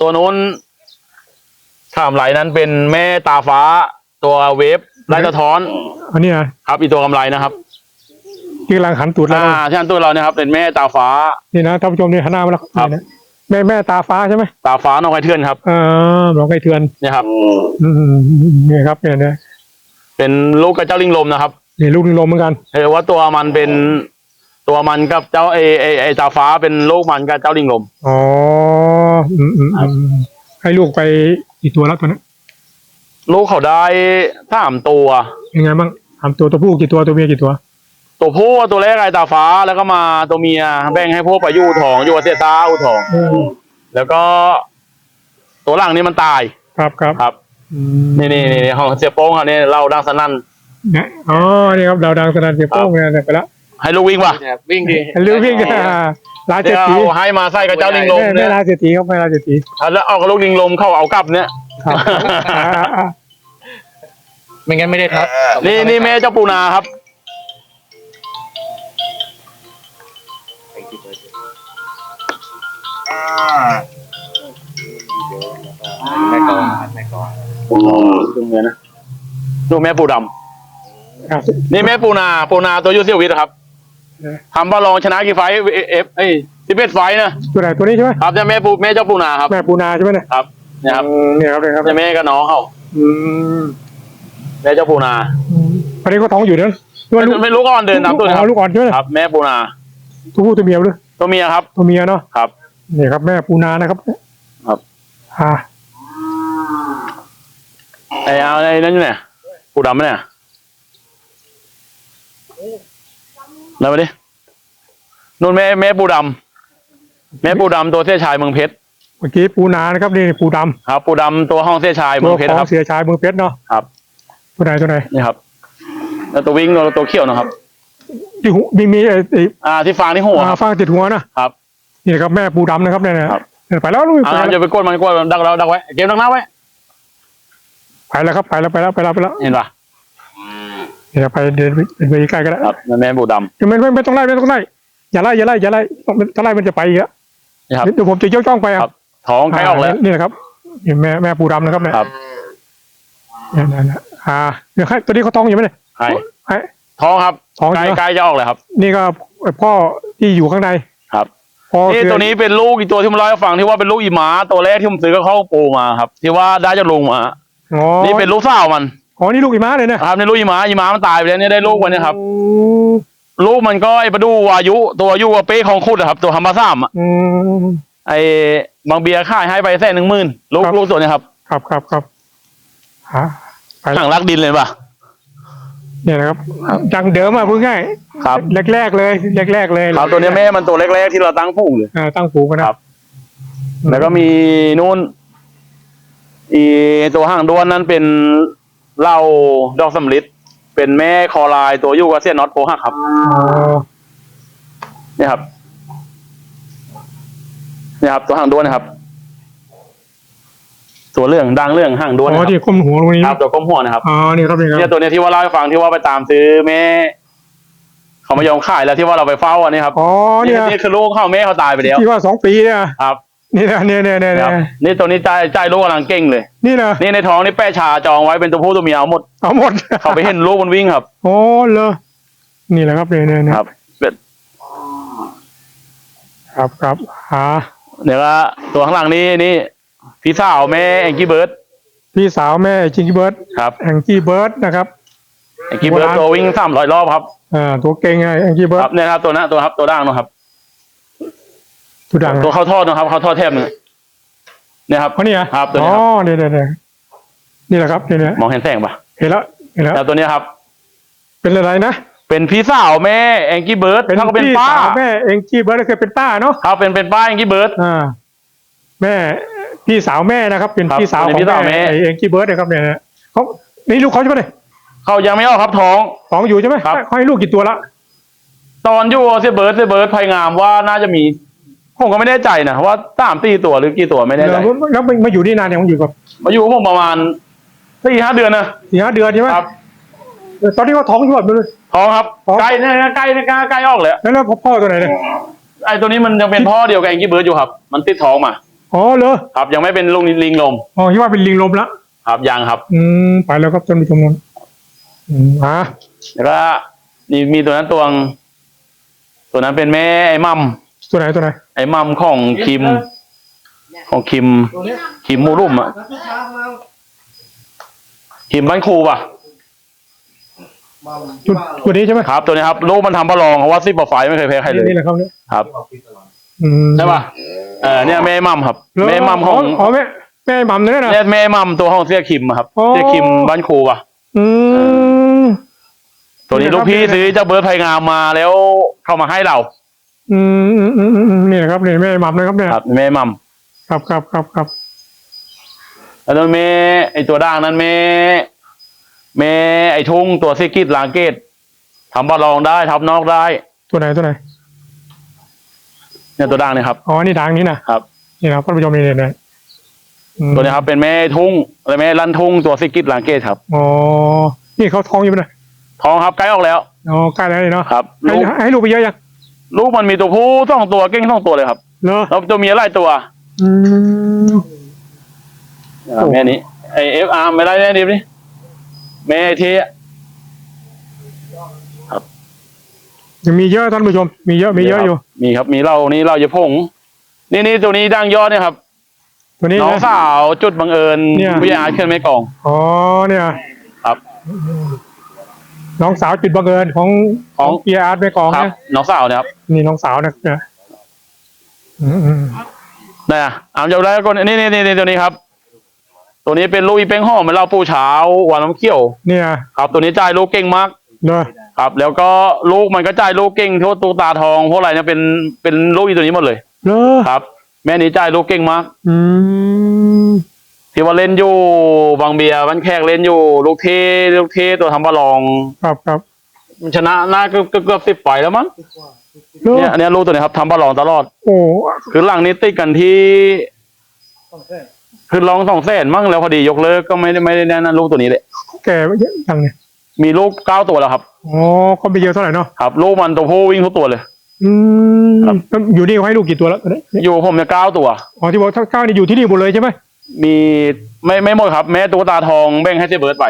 ตัวนู้นถามไหลนั้นเป็นแม่ตาฟ้า ตัวเวฟไล่สะท้อนอันนี้นะครับอีตัวกำไรนะครับที่กำลังหันตูดแล้วอ่าที่อันตัวเราเนี่ยครับเป็นแม่ตาฟ้านี่นะท่านผู้ชมนี่หันหน้ามาแล้วครับนี่นะแม่แม่ตาฟ้าใช่ไหมตาฟ้าน้องไอเทือนครับอ่าหลวงไก่เทือนเนี่ยครับอืมนี่ครับเนี่ยเนี่ยเป็นลูกกับเจ้าลิงลมนะครับนี่ลูกลิงลมเหมือนกันเออว่าตัวมันเป็นตัวมันกับเจ้าไอไอไอตาฟ้าเป็นลูกมันกับเจ้าลิงลมอ๋อ อืมอืมอืมให้ลูกไปกี่ตัวแล้วตัวนี้ลูกเขาได้สามตัว ยังไงบ้างถามตัวตัวผู้กี่ตัวตัวเมียกี่ตัว ตัวผู้ตัวแรกไอตาฟ้าแล้วก็มาตัวเมียแบ่งให้พวกไปอยู่ทองอยู่กับเสียตาอูทองแล้วก็ ตัวหลังนี่มันตายครับครับครับ อืมนี่นี่นี่ของเสียโป้งเขาเนี่ยเราดังสนั่น เนี่ยอ๋อนี่ครับดาวดังสนั่นเสียโป้งเนี่ยไปแล้วให้ลูกวิ่งป่ะ วิ่งดีเรื่องวิ่งอ่า ลาเศรเดี๋ษยวฐีเอาให้มาใส่กับเจ้าลิงลมแม่เนี่แม่ยลาเศรษฐีครับแม่ลาเศรษฐีแล้วเอากับลูกลิงลมเข้าเอากลับเนี่ย ครับอ่าอ่าอ่าไม่งั้นไม่ได้ทับนี่นี่แม่เจ้าปูนาครับ แม่กองแม่กองดูเมียนะดูแม่ปูดำครับ นี่แม่ปูนาปูนาตัวยูเซียววิทย์ครับเออ ทำบอลลองชนะกี่ไฟท์เอฟเอฟเอ้ยสิบเอ็ดไฟท์นะตัวไหนตัวนี้ใช่ไหมครับจะแม่ปูแม่เจ้าปูนาครับแม่ปูนาใช่ไหมเนี่ยครับเนี่ยครับอืมเนี่ยครับเนี่ยครับจะแม่กับน้องเขาอืมแม่เจ้าปูนาตอนนี้เขาท้องอยู่นั้นตัวลูกไม่รู้ก่อนเดินตามตัวนะคอ๋รัอบลูกอ่อนใช่ไหมครับแม่ปูนาตัวผู้ตัวเมียหรือตัวเมียครับตัวเมียเนาะครับนี่ครับแม่ปูนานะครับครับ อ่าไอ้เอาไอ้นั่นอยู่ไหนปูดำไหมเนี่ย แล้วมาดินู่นแม่แม่ปูดำแม่ปูดำตัวเสียชายเมืองเพชรเมื่อกี้ปูนานะครับนี่ปูดครับ ปูดำตัวห้องเสียชายำเมืตัอวงเพชขรองครับ เสียชายเมืองเพชรเนาะครับ ตัวไหนตัวไหนนี่ครับ แล้วตัววิ่งตัวตัวเขี้ยวนะครับ ที่หูมีมีไอ้ไอ้อ่าที่ฟางที่หัวคอ่ารับ ฟางติดหัวนะครับ นี่นะครับแม่ปูดำนะครับเนี่ยนะครับ เนี่ยไปแล้วลูกไปอ่าแล้วจะไปกดมันกดมันดักเราดักไว้เกมดักหน้าไว้ ไปแล้วครับไปแล้วไปแล้วไปแล้วไปแล้วเห็นปะ เนี่ยไปเดินไปเดินไปใกล้ๆก็ได้ครับนั่นแม่ปูดไม่ไม่ไม่ต้องไล่ไม่ต้องไล่อย่าไล่อย่าไล่อย่าไล่ต้องถ้าไล่มันจะไปอีกอะำนี่ครับเดี๋ยวผมจะย่องๆไปอะครับ ท้องใกล้ออกแล้วนี่นะครับนี่แม่แม่ปูดำนะครับเนี่ยครับเนี่ยเนี่ยเนี่ยอ่าเดี๋ยวให้ตัวนี้เขาท้องอยู่ไหมเนี่ยใช่ให้ท้องครับท้องใกล้ใช่ไหมใกล้จะออกเลยครับ นี่ก็พ่อที่อยู่ข้างในครับพ่อนี่คือตัวนี้เป็นลูกอีกตัวที่ผมเล่าให้ฟังที่ว่าเป็นลูกอีหมาตัวแรกที่ผมซื้อก็เข้าปูมาครับ ที่ว่าได้จากลุงมาอ๋อนี่เป็นลูกสาวมัน อ๋อนี่ลูกอีม้าเลยนะ ครับนี่ลูกอีหมาอีหมามันตายไปแล้วเนี่ยได้ลูกวันนี้ครับอืมลูกมันก็ไอ้ประดูวายุ ตัวอายุกับเป้ของคุดอะครับ ตัวฮัมบาซ่ามอะอืม ไอ้บางเบียร์ค่ายให้ไปแสนหนึ่งหมื่นลูกครับ ลูกตัวเนี้ครับครับครับครับฮะไปหางรักดินเลยป่ะ เนี่ยนะครับดังเดิมอะพูดง่ายครับ แรกๆเลยแรกๆเลยครับตัวเนี้ยแม่มันตัวแรกๆที่เราตั้งผูกเลย อ่าตั้งผูกกันนะครับ แล้วก็มีนู่นอีตัวห่างด้วนนั้นเป็น เหล่าดอกสำลิดเป็นแม่คอลายตัวอยู่กับเสียน็อตโพหักครับอ๋อเนี่ยครับ เนี่ยครับ ตัวห่างด้วนนะครับ ตัวเรื่องดังเรื่องห่างด้วนอ๋นะอครับที่ก้มหัวตรงนี้ครับตัวก้มหัวนะครับอ๋อนี่ครับนี่ครับเนี่ยตัวเนี้ยที่ว่าเล่าให้ฟังที่ว่าไปตามซื้อแม่เขาไม่ยอมขายแล้วที่ว่าเราไปเฝ้าอันนี้ครับอ๋อเนี่ยนี่คือลูกเขาแม่เขาตายไปแล้วที่ว่าสองปีเนี่ยครับ นี่นะเนี่ยเนี่ยเนี่ยครับเนี่ยนี่ตัวนี้ใจใจลูกกำลังเก่งเลย นี่นะนี่ในท้องนี่แป้ชาจองไว้เป็นตัวผู้ตัวเมียเอาหมด เอาหมดเขาไปเห็นลูกมันวิ่งครับ โอ้เลยนี่แหละครับเนี่ยเนี่ยเนี่ยครับเป็นครับครับอ่าเดี๋ยวก็ตัวข้างหลังนี้นี่พี่สาวแม่แองกี้เบิร์ดพี่สาวแม่จิงกี้เบิร์ดครับแองกี้เบิร์ดนะครับแองกี้เบิร์ดโบราณตัววิ่งสามร้อยรอบครับอ่าตัวเก่งไงแองกี้เบิคร์รัดบเนี่ยครับตัวนั้นตัวครับตัวด่างนะครับ ตัวดังตัวเข้าทอดนะครับเข้าทอดแทบหนึงเนี่ยครับเพราะนี่อะครับตัวอ๋นี้อครับเนี่ยเนี่ยเนี่ยนี่แหละครับเนี่ยเนี่ยมองเห็นแสงปะเห็นแล้วเห็นแล้วแล้วตัวเนี้ยครับ เป็นอะไรนะเป็นพี่สาวแม่แองกี้เบิร์ดเป็นเขาก็เป็นพี่ป้าสาวแม่เองกี้เบิร์ดเคยเป็นป้าเนาะครับเป็นเป็นป้าแองกี้เบิร์ด อ่า แม่พี่สาวแม่นะครับ เป็นครับพี่สาวเป็นของพี่สาวแม่ แม่ไอ้เองกี้เบิร์ดนะครับเนี่ยนะเขานี่ลูกเขาใช่ไหมเนี่ยเขายังไม่ออกครับท้อง สองอยู่ใช่ไหมครับ เขาให้ลูกกี่ตัวละตอนอยู่เซเบิร์ดเซเบิร์ดภัยงามว่าน่าจะมี ผมก็ไม่แน่ใจนะว่าสามสี่ตัวหรือกี่ตัวไม่แน่ใจแล้วแล้วมามาอยู่นี่นานยังอยู่กับมาอยู่กับผมประมาณสี่ห้าเดือนนะสี่ห้าเดือนใช่ไหมครับตอนนี้เขาท้องอยู่แบบนี้เลยท้องครับท้องใกล้เนี่ยใกล้เนี่ยใกล้ใกล้ออกเลยแล้วแล้วพ่อตัวไหนเนี่ยไอ้ตัวนี้มันยังเป็นพ่อเดียวกับแองกี้เบิร์ดอยู่ครับ มันติดท้องมาอ๋อเหรอครับยังไม่เป็นลูกลิงลมอ๋อที่ว่าเป็นลิงลมละครับยังครับ อืมไปแล้วครับท่านผู้ชมนอืมอะแล้วก็นี่มีตัวนั้นตัวงตัวนั้นเป็นแม่ไอ้มัม ตัวไหนตัวไหนไอ้มัมของคิม ของคิม คิมมูรุ่มอะคิมบ้านครูป่ะตัวตัวนี้ใช่ไหมครับ ตัวนี้ครับลูกมันทำประลองเพราะว่าซิปเปอร์ไฟไม่เคยแพ้ใครเลยนี่แหละครับเนี่ยครับอืมใช่ป่ะเออเนี่ยแม่มัมครับเหรอแม่มัมของอ๋อแม่แม่หม่ำเนี่ยนะเนี่ยแม่มัมตัวห้องเสียคิมอะครับอ๋อเสียคิมบ้านครูป่ะอืมตัวนี้นี่ลูนะกพี่ครับซื้อเจ้าเบิร์ดไพงามมาแล้วเข้ามาให้เรา อืมอืมอืมอืมอืมนี่แหละครับนี่แม่หม่ำนะครับเนี่ยครับแม่มัมครับครับครับครับแล้วนั่นแม่ไอตัวด่างนั้นแม่แม่ไอทุ่งตัวซิกิตลางเกตทำบอลลองได้ทับนอกได้ตัวไหนตัวไหนเนี่ยตัวด่างเนี่ยครับ อ๋อนี่ทางนี้นะครับ นี่นะครับท่านผู้ชมนี่เนี่ยเนี่ยอืมตัวนี้ครับเป็นแม่ทุ่งอะไรแม่ลั่นทุ่งตัวซิกิตลางเกตครับอ๋อนี่เขาท้องอยู่ไหมนะท้องครับใกล้ออกแล้วอ๋อใกล้แล้วนี่เนาะครับให้ลูกให้ลูกไปเยอะยัง ลูกมันมีตัวผู้สองตัวเก้งสองตัวเลยครับเนาะแล้วตัวเมียหลายตัวอืมนะครับโอ้แม่นี้ไอเอฟอาร์ไม่ได้แม่ดิบนี่แม่ไอเทะยังมีเยอะท่านผู้ชม มีเยอะมีเยอะอยู่ มีครับ มีเหล้านี่เหล้าเยอะพง นี่นี่ตัวนี้ดังยอดเนี่ยครับตัวนี้น้องนะสาวจุดบังเอิญเนี่ยวิทยาเคลื่อนไม่กอง อ๋อเนี่ย ครับ น้องสาวจุดบังเอิญของของเกียร์อาร์ตแม่กองครับ นะน้องสาวเนี่ยครับนี่น้องสาวนะเนี่ยอืมอืมได้อะอามจะได้ก่อนนี่นี่นี่นี่ตัวนี้ครับ ตัวนี้เป็นลูกอีเป้งห่อเหมือนเราปูเช้าหวานน้ำเขี้ยว เนี่ยครับ ตัวนี้จ่ายลูกเก่งมาก เนอะครับ แล้วก็ลูกมันก็จ่ายลูกเก่งทั่วตัวตาทองพวกอะไรเนี่ยเป็นเป็นลูกอีตัวนี้หมดเลย เนอะครับ แม่นี้จ่ายลูกเก่งมาก อืม ที่ว่าเล่นอยู่บางเบียร์บ้านแขกเล่นอยู่ ลูกเทลูกเทตัวทำบอลลองครับครับมันชนะน่าเกือบเกือบเกือบสิบไฟแล้วมั้งเนอะเนี่ยอันเนี้ยลูกตัวนี้ครับทำบอลลองตลอด โอ้คือหลังนี้ติดกันที่คือลองสองแสนมั่งแล้วพอดียกเลิกก็ไม่ได้ไม่ได้แน่นอนลูกตัวนี้เลยแก่เยอะจังเนี่ยมีลูกเก้าตัวแล้วครับอ๋อก็ไม่เยอะเท่าไหร่เนาะครับลูกมันตัวผู้วิ่งทุกตัวเลย อืมครับแล้วอยู่นี่เขาให้ลูกกี่ตัวแล้วเนี่ยอยู่ผมเนี่ยเก้าตัวอ๋อที่บอกทั้งเก้านี่อยู่ที่นี่หมดเลยใช่ไหม มีไม่ไม่หมดครับ แม้ตัวตาทองแบ่งให้เจเบิร์ดไป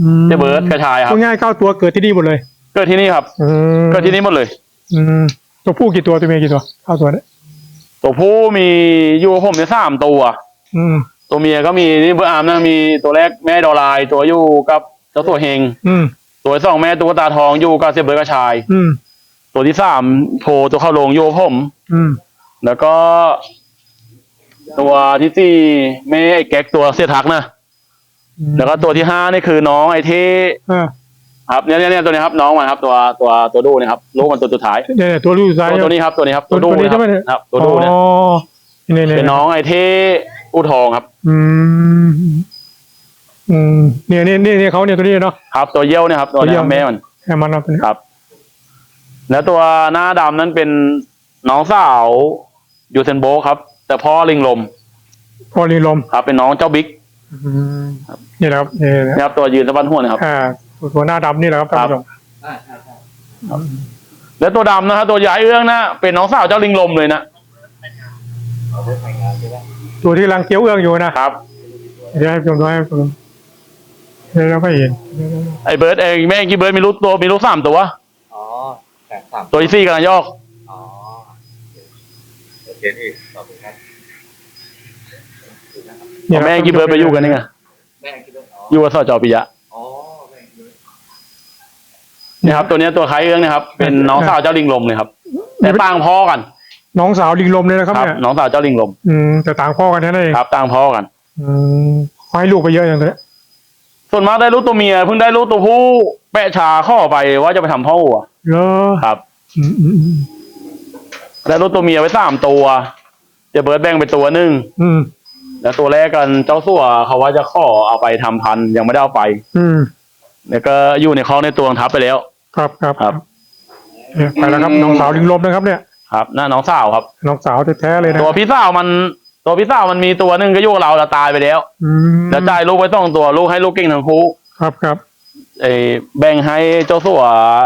อืมเจเบิร์ดกระชายครับ พูดง่ายๆเก้าตัวเกิดที่นี่หมดเลยเกิดที่นี่ครับ อืมเกิดที่นี่หมดเลย อืมตัวผู้กี่ตัวตัวเมียกี่ตัวเก้าตัวเนี่ยตัวผู้มีอยู่กับผมเนี่ยสามตัว อืม ตัวเมียก็มีนี่เบอร์อาร์มนะมีตัวแรกแม่ดอลลายตัวอยู่กับเจ้าตัวเฮงอืม ตัวที่สองแม่ตัวตาทองอยู่กับเจเบิร์ดกระชาย อืม ตัวที่สามโพตัวเข้าโรงอยู่กับผม อืม แล้วก็ ตัวที่สี่แม่ไอ้แก๊กตัวเสียทักนะแล้วก็ตัวที่ห้านี่คือน้องไอ้เท่อ่าครับเนี่ยเนี่ยเนี่ยตัวนี้ครับน้องมันครับ ตัวตัวตัวดูเนะครับลูกมันตัวสุดท้ายเนี่ยเนี่ยตัวลูกสุดท้ายตัวตัวนี้ครับตัวนี้ครับตัวดูตัวนี้นะครับใช่ไหมเนี่ยครับตัวดูเนี่ยอ๋อเนี่ยเนี่ยเป็นน้องไอ้เท่อูทองครับ อืมอืมเนี่ยเนี่ยเนี่ยเนี่ยเขาเนี่ยตัวนี้เนาะครับ ตัวเยี่ยวเนี่ยครับตัวตัวเยี่เนี้ยวแม่มันแค่มันเอาตัวนี้ครับ แล้วตัวหน้าดำนั้นเป็นน้องสาวยูเซนโบครับ แต่พ่อลิงลมพอรีลมครับเป็นน้องเจ้าบิ๊กอืมนี่แหละครับนี่แหละนะครับ ตัวยืนสะบันหัวนะครับอ่าตัวตัวหน้าดำนี่แหละครับท่านผู้ชมแล้วตัวดำนะครับตัวใหญ่เอื้องนะเป็นน้องสาวเจ้าลิงลมเลยนะตัวที่กำลังเกี้ยวเอื้องอยู่นะครับเดี๋ยวให้ผู้ชมดูให้ผู้ชมเดี๋ยวเราก็เห็นไอ้เบิร์ดเองแม่งกี้เบิร์ดมีลูกตัวมีลูกสามตัวอ๋อแสนสามตัวที่สี่กำลังยอก อ๋อโอเคพี่ขอบคุณครับเนี่ยแม่งกี้เบิร์ดไปอยู่กันนี่ไงแม่คิดว่าอ๋ออยู่กับสจปิยะอ๋อแม่คิดว่านี่ครับตัวเนี้ยตัวคล้ายเอื้องนะครับ เป็นน้องสาวเจ้าลิงลมเลยครับ แต่ต่างพ่อกันน้องสาวลิงลมเลยนะครับครับ เนี่ยน้องสาวเจ้าลิงลมอืมแต่ต่างพ่อกันแค่นั้นเองครับต่างพ่อกัน อืมเขาให้ลูกไปเยอะอย่างเงี้ยส่วนมากได้ลูกตัวเมียเพิ่งได้ลูกตัวผู้แปะชาข้อไปว่าจะไปทำพ่อวัวเหรอครับ อืมอืมอืม ได้ลูกตัวเมียไว้สามตัวเจะเบิร์ดแบ่งไปตัวหนึ่งอืม แล้วตัวแรกกันเจ้าสัวเขาว่าจะข้อเอาไปทำพันธุ์ยังไม่ได้เอาไป อืม แล้วก็อยู่ในคลองในตัวทับไปแล้ว ครับครับครับ เนี่ยไปแล้วครับน้องสาวลิงลมนะครับ เนี่ย ครับน่าน้องสาวครับ น้องสาวแท้ๆเลยนะตัวพี่สาวมัน ตัวพี่สาวมันมีตัวหนึ่งก็อยู่กับเราเราตายไปแล้ว อืมแล้วจ่ายลูกไว้สองตัวลูกให้ลูกเก่งทั้งคู่ครับครับ ไอ้แบ่งให้เจ้าสัว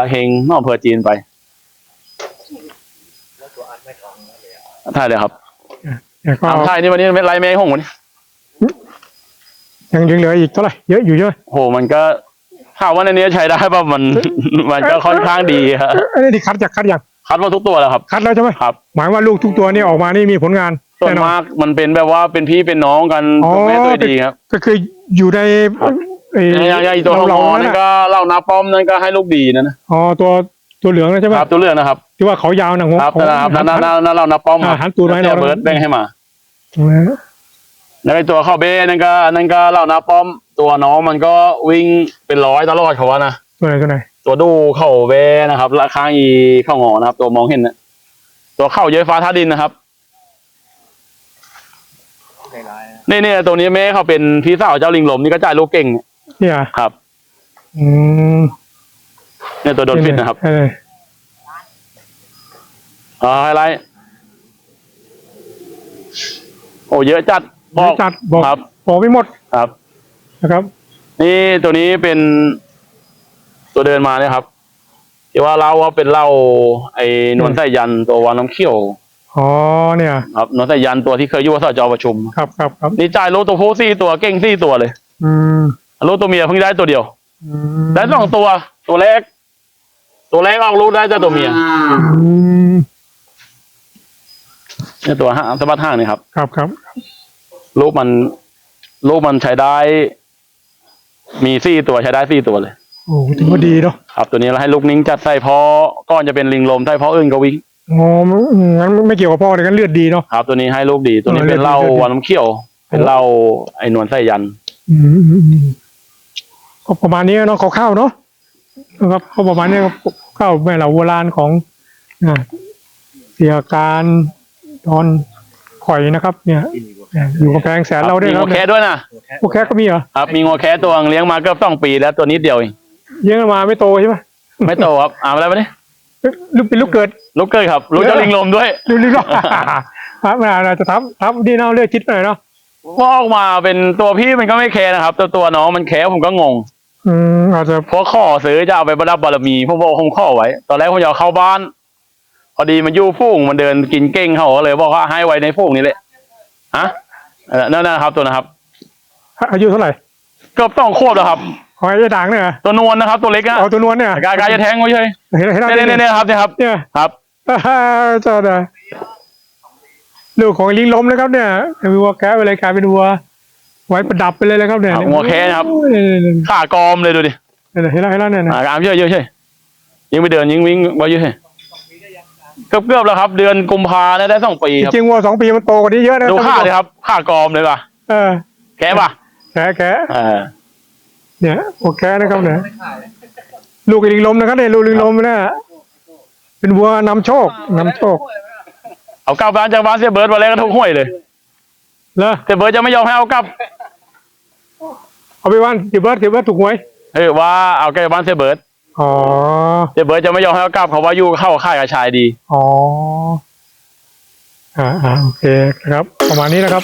เฮงนอกอำเภอจีนไป แล้วตัวอันแม่กองแล้วเลยอะใช่เลยครับเนี่ยก็ตามไทยนี่วันนี้เป็นไรแม่หงวันนี้ยังยังเหลืออีกเท่าไหร่เยอะอยู่ใช่ไหมโหมันก็ข่าวว่าในนี้ใช้ได้ป่ะมัน มันก็ค่อนข้างดีครับเอ้ยอันนี้ที่คัดจากคัดยังคัดมาทุกตัวแล้วครับ คัดแล้วใช่ไหมครับหมายว่าลูกทุกตัวนี่ออกมานี่มีผลงานส่วนแน่นอนมากมันเป็นแบบว่าเป็นพี่เป็นน้องกันอ๋อตัวแม่ตัวดีครับ ก็คืออยู่ในครับเอ่ออย่างอย่างอีตัวทองเรางอๆนั่นั่นนก็น่ะเล่านาป้อมนั่นก็ให้ลูกดีนะนะอ๋อตัวตัวเหลืองนะใช่ไหมครับตัวเรื่องนะครับ ที่ว่าเขายาวหนังหัวครับของนะครับหันั่นนนั่นนั่นเรานาป้อมอ่าหันตูดไว้เนี่ยเราเบิร์ดแบ่งให้มานะแล้วไอ้ตัวเข้าเบ้นั่นก็นั่นก็เล่านาป้อมตัวน้องมันก็วิ่งเป็นร้อยตลอดเขาว่านะตัวไหนตัวไหนตัวดูเข่าเบ้นะครับราคางอีเข้างอนะครับ ตัวมองเห็นนะตัวเข้าเย้ยฟ้าท่าดินนะครับในร้ายนะนี่นี่ตัวนี้แม่เขาเป็นพี่สาวเจ้าลิงลมนี่ก็จ่ายลูกเก่งเนี่ยครับ อืมเนี่ยตัวโดนฟิตนะครับเอออ่าไฮไลท์โอ้เยอะจัดบเดี๋อยกวจัดบอกครับบอกไม่หมดครับนะครับ นี่ตัวนี้เป็นตัวเดินมาเนี่ยครับที่ว่าเล่าว่าเป็นเหล่าไอ้นวลไส้ยันตัววานน้ำเขี้ยวอ๋อเนี่ย ครับนวลไส้ยันตัวที่เคยอยู่ว่าสจประชุมครับครับครับนี่จ่ายโลตัวผู้สี่ตัวเก่งสี่ตัวเลย อืมโลตัวเมียเพิ่งได้ตัวเดียวอืมได้สองตัว ตัวแรก ตัวแรกออกลูกได้แต่ตัวเมียอืม เนี่ยตัวห้างสะบัดห้างนี่ครับ ครับครับลูกมันลูกมันใช้ได้ มีสี่ตัวใช้ได้สี่ตัวเลย โอ้ถือว่าดีเนาะครับตัวนี้เราให้ลูกนิ้งจัดใส่พอก้อนจะเป็นลิงลมใส่พออื่นก็วิ่งอ๋ออืมงั้นไม่เกี่ยวกับพ่อเลยกันเลือดดีเนาะครับ ตัวนี้ให้ลูกดี ตัวนี้เออเป็นเหล้าเลือดดีวานน้ำเขี้ยว เป็นเหล้าไอ้นวลไส้ยันอืมอืมอืมก็ประมาณนี้เนาะข้าวๆเนาะนะครับก็ประมาณนี้ครับข้าวแม่เหล่าโบราณของอ่าเสียการ ตอนข่อยนะครับเนี่ยที่มีวัวเนี่ย อยู่กับแพงแสนเราด้วยมีคงัรับวแคะด้วยนะตัวแค่พวกแคก็มีเหรอครับมีงัวแคะตัวเลี้ยงมาเกือบสองปีแล้วตัวนิดเดียวเองเลี้ยงมาไม่โตใช่ไหมไม่โตครับอ่าอะไรวะเนี่ยลูกเป็นลูกเกิด ลูกเกยครับลูกเจ้าลิงลมด้วยดูนี่เนาะครับมาเราจะทับทับดีเนาะเลือกคิดหน่อยเนาะพอออกมาเป็นตัวพี่มันก็ไม่แคร์นะครับตัวตัวน้องมันแคร์ผมก็งงอืมอาจจะเพราะข้อซื้อจะเอาไปประดับบารมีผมบอกผมข้อไว้ ตอนแรกผมจะเอาเข้าบ้าน พอดีมันอยู่ฟูงมันเดินกินเก่งเขาก็เลยบอกว่าให้ไว้ในฟูงนี้แหละฮะเออนั่นนะครับตัวนะครับอายุเท่าไหร่เกือบต้องควบแล้วครับของไอ้ด่างเนี่ยเหรอตัวนวลนะครับ ตัวเล็กอะเอาตัวนวลเนี่ยกายกายจะแทงไว้เฉยเห็นเห็นเนี่ยเนี่ยเนี่ยครับเนี่ยครับเนี่ยครับเจ้าเนี่ยลูกของลิงล้มนะครับเนี่ยเป็นวัวแก้ไปเลยกลายเป็นวัว ไว้ประดับไปเลยนะครับเนี่ยครับงัวแคะนะครับโอ้ยเนี่ยขากอมเลยดูดิเนี่ยเนี่ยเห็นแล้วเห็นแล้วเนี่ยเนี่ยอ่ากามเยอะเยอะเฉยยิงไปเดินยิงวิ่งไว้เยอะเฉย เกือบเกือบแล้วครับ เดือนกุมภาเนี่ยได้สองปีครับจริงๆวัวสองปีมันโตกว่านี้เยอะนะดูข่าเลยครับข่ากอมเลยป่ะเออแกป่ะแกะแกะเออ เนี่ยวัวแกะนะครับเนี่ยไม่ขายนะลูกลิงลมนะครับเนี่ยลูกลิงลมเนี่ยเป็นวัวนำโชคนำโชคเอากลับบ้านจากบ้านเสียเบิร์ดวันแรกก็ทุกห้วยเลยเลอเสียเบิร์ดจะไม่ยอมให้เอากลับเอาไปบ้านถือว่าถือว่าถูกหวยเออว่าเอาแกลับบ้านเสียเบิร์ด อ๋อเสียเบิร์ดจะไม่ยอมให้เอากลับเขาว่าอยู่เข้าค่ายกับชายดี อ๋อ อ่าอ่าโอเคครับ ประมาณนี้นะครับ